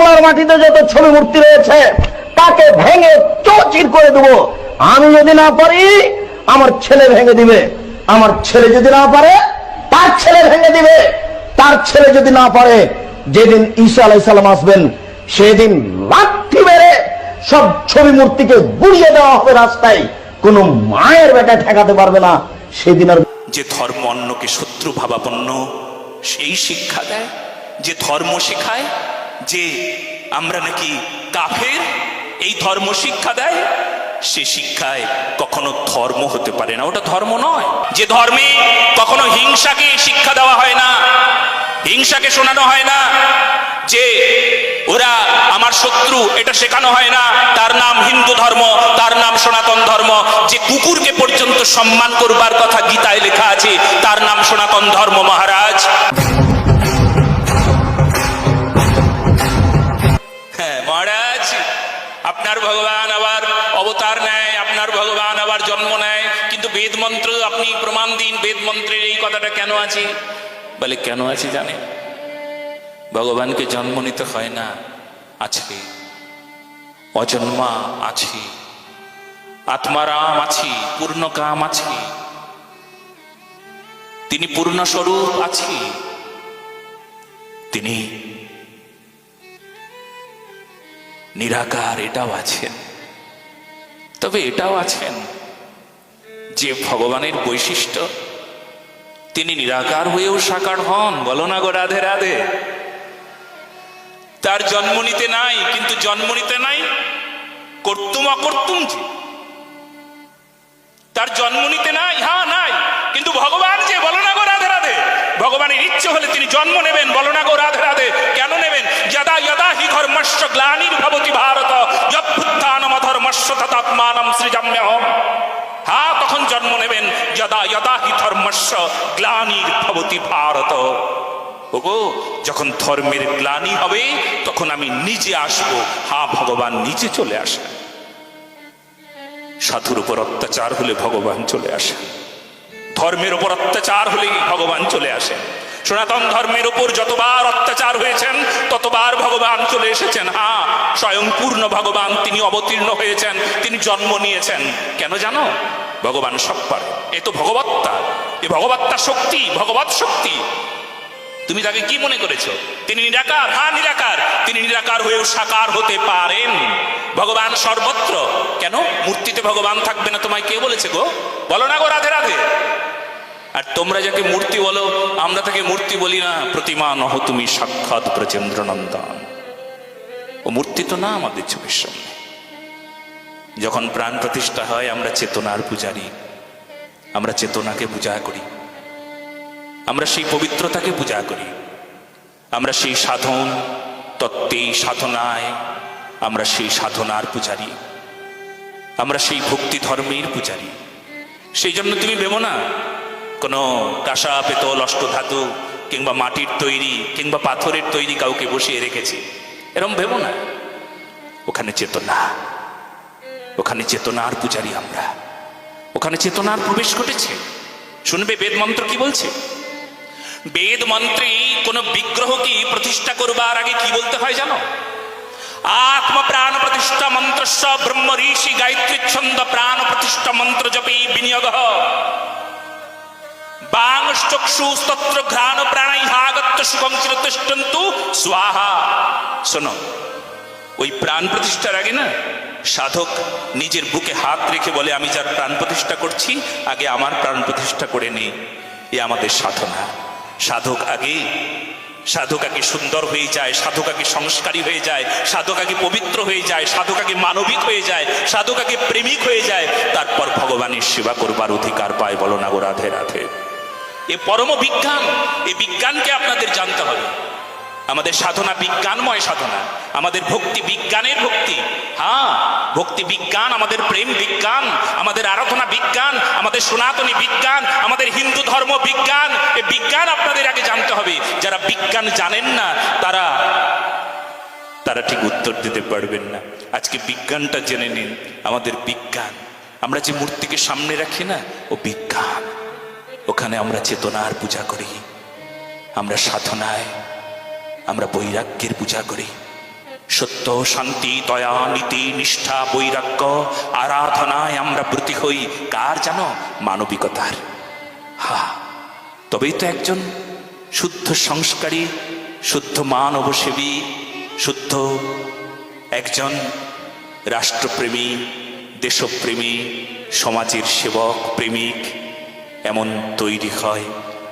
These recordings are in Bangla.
বাংলার মাটিতে যত ছবি মূর্তি রয়েছে, তাকে ভেঙে চৌচির করে দেবো। আমি যদি না পারি, আমার ছেলে ভেঙে দিবে। আমার ছেলে যদি না পারে, তার ছেলে ভেঙে দিবে। তার ছেলে যদি না পারে, যেদিন ঈসা আলাইসাল্লাম আসবেন, সেদিন লাঠি মেরে সব ছবি মূর্তিকে গুড়িয়ে দেওয়া হবে রাস্তায়। কোন মায়ের বেটা ঠেকাতে পারবে না। সেদিন আর যে ধর্ম অন্যকে শত্রু ভাবাপন্ন, সেই শিক্ষা দেয়। যে ধর্ম শেখায় যে আমরা নাকি কাফের, এই ধর্ম শিক্ষা দেয়, সে শিক্ষায় কখনো ধর্ম হতে পারে না। ওটা ধর্ম নয়। যে ধর্মে কখনো হিংসাকে শিক্ষা দেওয়া হয় না, হিংসাকে শোনানো হয় না, যে ওরা আমার শত্রু, এটা শেখানো হয় না, তার নাম হিন্দু ধর্ম, তার নাম সনাতন ধর্ম, যে কুকুরকে পর্যন্ত সম্মান করবার কথা গীতায় লেখা আছে, তার নাম সনাতন ধর্ম, মহারাজ। প্রমাণ দিন বেদ মন্ত্রের এই কথাটা কেন আছে? বলে, কেন আছে জানেন? ভগবানকে জন্ম নিতে হয় না, আছে। অজন্মা আছে, আত্মারাম আছে পূর্ণ কাম আছে। তিনি পূর্ণ স্বরূপ আছে। তিনি নিরাকার, এটাও আছেন। তবে এটাও আছেন। যে ভগবানের বৈশিষ্ট্য, তিনি নিরাকার হয়েও সাকার হন। বলো না গো রাধে রাধে। তার জন্ম নিতে নাই, কিন্তু জন্ম নিতে নাই কর্তুম অকর্তুম যে। তার জন্ম নিতে নাই হ্যাঁ নাই, কিন্তু ভগবান যে, বলো না গো রাধে রাধে। ভগবানের ইচ্ছে হলে তিনি জন্ম নেবেন, বলো না গো রাধে রাধে। কেন নেবেন? যদা যদা হি ধর্মস্য গ্লানির ভবতি ভারত যুত্থানম ধর্মস্য তদাত্মানম সৃজাম্যহম। যদা যদা হি ধর্মস্য গ্লানির ভবতি ভারত। ওগো, যখন ধর্মের গ্লানি হবে, তখন আমি নিজে আসব। হা, ভগবান নিজে চলে আসেন। সাধুর উপর অত্যাচার হলে ভগবান চলে আসেন। ধর্মের উপর অত্যাচার হলেই ভগবান চলে আসেন। সনাতন ধর্মের উপর যতবার অত্যাচার হয়েছেন, ততবার ভগবান চলে এসেছেন। হ্যাঁ স্বয়ং পূর্ণ ভগবান তিনি অবতীর্ণ হয়েছেন, তিনি জন্ম নিয়েছেন। কেন জানো? ভগবান সব পারে। এ তো ভগবত্তা। এ ভগবত্তা শক্তি ভগবত শক্তি। তুমি তাকে কি মনে করেছ? তিনি নিরাকার হ্যাঁ নিরাকার। তিনি নিরাকার হয়েও সাকার হতে পারেন। ভগবান সর্বত্র। কেন? মূর্তিতে ভগবান থাকবে না তোমায় কে বলেছে গো? বলো না গো রাধে রাধে। আর তোমরা যাকে মূর্তি বলো, আমরা তাকে মূর্তি বলি না। প্রতিমা নহ তুমি সাক্ষাৎ ব্রজেন্দ্র নন্দন ও মূর্তি তো না আমাদের চোখের সামনে। যখন প্রাণ প্রতিষ্ঠা হয়, আমরা চেতনার পূজারি। আমরা চেতনাকে পূজা করি। আমরা সেই পবিত্রতাকে পূজা করি। আমরা সেই সাধন তত্ত্বে, সাধনায় আমরা সেই সাধনার পূজারি। আমরা সেই ভক্তি ধর্মের পূজারি। সেই জন্য তুমি ভেবো না, কোনো কাঁসা, পেতল অষ্টধাতু কিংবা মাটির তৈরি কিংবা পাথরের তৈরি কাউকে বসিয়ে রেখেছি। এরম ভেবো না। ওখানে চেতনা। ওখানে চেতনার পূজারি আমরা। ওখানে চেতনার প্রবেশ ঘটেছে। শুনবে বেদ মন্ত্র কি বলছে? বেদ মন্ত্রে কোন বিগ্রহ কি প্রতিষ্ঠা করবার আগে কি বলতে হয় জানো? আত্ম প্রাণ প্রতিষ্ঠা মন্ত্র ব্রহ্ম ঋষি গায়ত্রী ছন্দ প্রাণ প্রতিষ্ঠা মন্ত্র জপি বিনিয়োগ। বাংচক্ষু স্তত্র ঘ্রাণ প্রাণাই হাগত্য সুখম চিরতিষ্ঠন্তু, স্বাহা। শোনো, ওই প্রাণ প্রতিষ্ঠার আগে না সাধক নিজের বুকে হাত রেখে বলে, আমি যার প্রাণ প্রতিষ্ঠা করছি, আগে আমার প্রাণ প্রতিষ্ঠা করে নেই এ আমাদের সাধনা। সাধক আগে সাধক আগে সুন্দর হয়ে যায়, সাধক আগে সংস্কারী হয়ে যায়, সাধক আগে পবিত্র হয়ে যায়, সাধক আগে মানবিক হয়ে যায়, সাধক আগে প্রেমিক হয়ে যায়, তারপর ভগবানের সেবা করবার অধিকার পায়। বলো না গো রাধে রাধে। এ পরম বিজ্ঞান এই বিজ্ঞানকে আপনাদের জানতে হবে। আমাদের সাধনা বিজ্ঞানময় সাধনা, আমাদের ভক্তি বিজ্ঞানের ভক্তি। হ্যাঁ ভক্তি বিজ্ঞান, আমাদের প্রেম বিজ্ঞান, আমাদের আরাধনা বিজ্ঞান, আমাদের সনাতনী বিজ্ঞান, আমাদের হিন্দু ধর্ম বিজ্ঞান, এ বিজ্ঞান আপনাদের আগে জানতে হবে। যারা বিজ্ঞান জানেন না, তারা তারা ঠিক উত্তর দিতে পারবেন না। আজকে বিজ্ঞানটা জেনে নিন, আমাদের বিজ্ঞান। আমরা যে মূর্তিকে সামনে রাখি না, ও বিজ্ঞান। ওখানে আমরা চেতনার পূজা করি। আমরা সাধনায় আমরা বৈরাগ্যের পূজা করি। সত্য, শান্তি, দয়া, নীতি, নিষ্ঠা, বৈরাগ্য, আরাধনায় আমরা ব্রতী হই। কার জানো? মানবিকতার। হা, তবেই তো একজন শুদ্ধ সংস্কারী, শুদ্ধ মানবসেবী, শুদ্ধ একজন রাষ্ট্রপ্রেমী, দেশপ্রেমী, সমাজের সেবক, প্রেমিক, এমন তৈরি হয়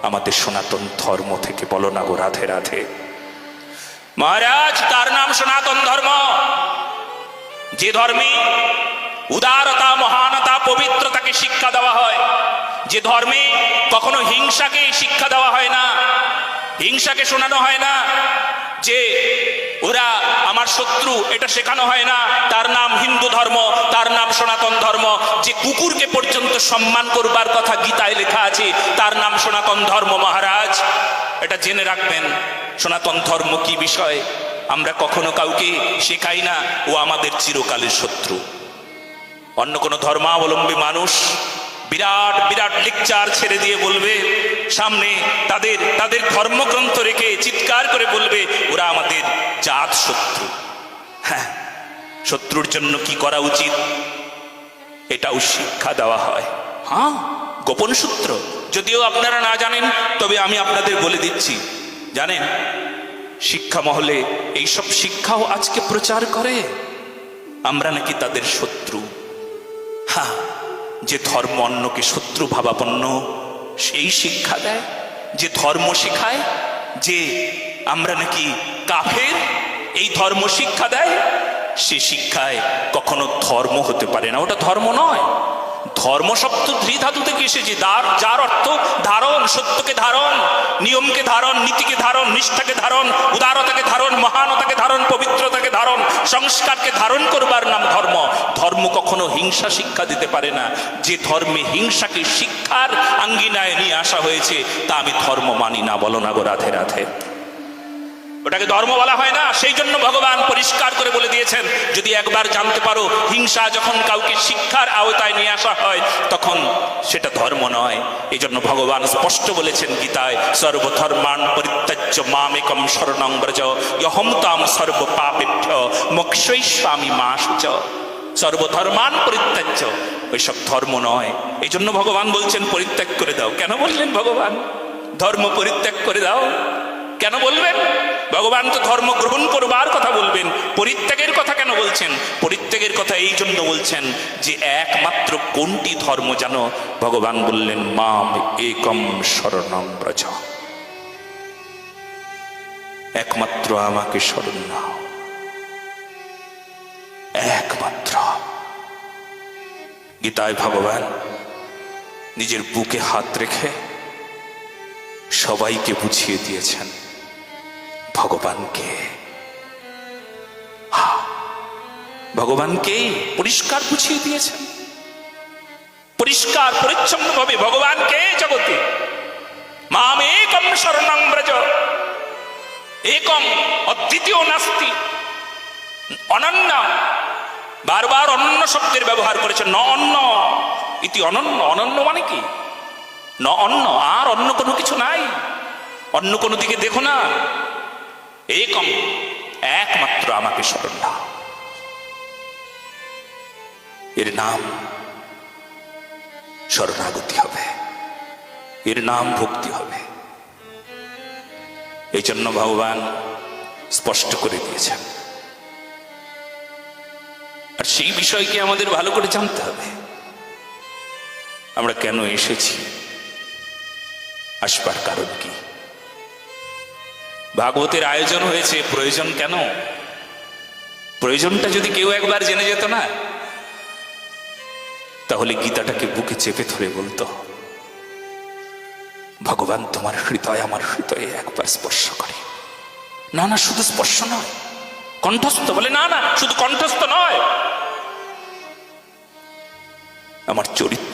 আমাদের সনাতন ধর্ম থেকে। বলো না গো রাধে রাধে। মহারাজ, তার নাম সনাতন ধর্ম। যে ধর্মে উদারতা, মহানতা, পবিত্রতাকে শিক্ষা দেওয়া হয়, যে ধর্মে কখনো হিংসাকে শিক্ষা দেওয়া হয় না, হিংসাকে শোনানো হয় না, যে ওরা আমার শত্রু, এটা শেখানো হয় না, তার নাম হিন্দু ধর্ম, তার নাম সনাতন ধর্ম, যে কুকুরকে পর্যন্ত সম্মান করবার কথা গীতায় লেখা আছে, তার নাম সনাতন ধর্ম মহারাজ। এটা জেনে রাখবেন সনাতন ধর্ম কি বিষয়। আমরা কখনো কাউকে শেখাই না, ও আমাদের চিরকালের শত্রু। অন্য কোনো ধর্মাবলম্বী মানুষ বিরাট বিরাট লেকচার ছেড়ে দিয়ে বলবে, সামনে তাদের তাদের ধর্মগ্রন্থ রেখে চিৎকার করে বলবে, ওরা আমাদের জাত শত্রু। হ্যাঁ শত্রুর জন্য কি করা উচিত? এটাও শিক্ষা দেওয়া হয়। হ্যাঁ গোপন সূত্র। যদিও আপনারা না জানেন, তবে আমি আপনাদের বলে দিচ্ছি। জানেন, শিক্ষা মহলে এইসব শিক্ষাও আজকে প্রচার করে। আমরা নাকি তাদের শত্রু। হ্যাঁ যে ধর্ম অন্যকে শত্রু ভাবাপন্ন, সেই শিক্ষা দেয়, যে ধর্ম শেখায়, যে আমরা নাকি কাফের, এই ধর্ম শিক্ষা দেয়, সে শিক্ষায় কখনো ধর্ম হতে পারে না। ওটা ধর্ম নয়। ধর্ম শব্দ ধাতু থেকে এসেছে? যার যার অর্থ ধারণ, সত্যকে ধারণ, নিয়মকে ধারণ, নীতিকে ধারণ, নিষ্ঠাকে ধারণ, উদারতাকে ধারণ, মহানতাকে ধারণ, পবিত্রতাকে ধারণ, সংস্কারকে ধারণ করবার নাম ধর্ম। ধর্ম কখনো হিংসা শিক্ষা দিতে পারে না। যে ধর্মে হিংসাকে শিক্ষার আঙ্গিনায় নিয়ে আসা হয়েছে, তা আমি ধর্ম মানি না, বলো না গো রাধে রাধে। ওটাকে ধর্ম বলা হয় না, সেই জন্য ভগবান পরিষ্কার করে বলে দিয়েছেন, যদি একবার জানতে পারো, হিংসা যখন কাউকে শিক্ষার আওতায় নিয়ে আসা হয়, তখন সেটা ধর্ম নয়। এই জন্য ভগবান স্পষ্ট বলেছেন গীতায় সর্বধর্মান পরিত্যাজ্য মামেকম শরণং ব্রজ, ইহম তাম সর্ব পাপেভ্য মোক্ষই স্বামী মাসুচ সর্বধর্মান পরিত্যাজ্য, ওইসব ধর্ম নয়। এই জন্য ভগবান বলছেন, পরিত্যাগ করে দাও। কেন বললেন ভগবান? ধর্ম পরিত্যাগ করে দাও। কেন বলবেন? ভগবান তো ধর্ম গ্রহণ করবার কথা বলবেন। পরিত্যাগের কথা কেন বলছেন? পরিত্যাগের কথা এই জন্য বলছেন যে একমাত্র কোনটি ধর্ম জানো ভগবান বললেন, মাম একম শরণম ব্রজ একমাত্র আমাকে স্মরণ নাও। একমাত্র। গীতায় ভগবান নিজের বুকে হাত রেখে সবাইকে বুঝিয়ে দিয়েছেন। ভগবানকে। হা, ভগবানকে পরিষ্কার বুঝিয়ে দিয়েছেন পরিষ্কার পরিচ্ছন্ন ভাবে ভগবানকে জগতে। মাম একম শরণং ব্রজ। একম অদ্বিতীয় নাস্তি। অনন্য। বারবার অনন্য শব্দের ব্যবহার করেছেন ন অন্য ইতি অনন্য। অনন্য মানে কি? ন অন্য আর অন্য কোনো কিছু নাই। অন্য কোনো দিকে দেখো না। একম, একমাত্র আমাকে স্মরণ দাও। এর নাম শরণাগতি হবে। এর নাম ভক্তি হবে। এই জন্য ভগবান স্পষ্ট করে দিয়েছেন। আর সেই বিষয়কে আমাদের ভালো করে জানতে হবে। আমরা কেন এসেছি? আসবার কারণ কি? ভাগবতের আয়োজন হয়েছে, প্রয়োজন কেন? প্রয়োজনটা যদি কেউ একবার জেনে যেত না, তাহলে গীতাটাকে বুকে চেপে ধরে বলতো, ভগবান তোমার হৃদয় আমার হৃদয়ে একবার স্পর্শ করে। না না, শুধু স্পর্শ নয়, কণ্ঠস্থ বলে, না না, শুধু কণ্ঠস্থ নয়। আমার চরিত্র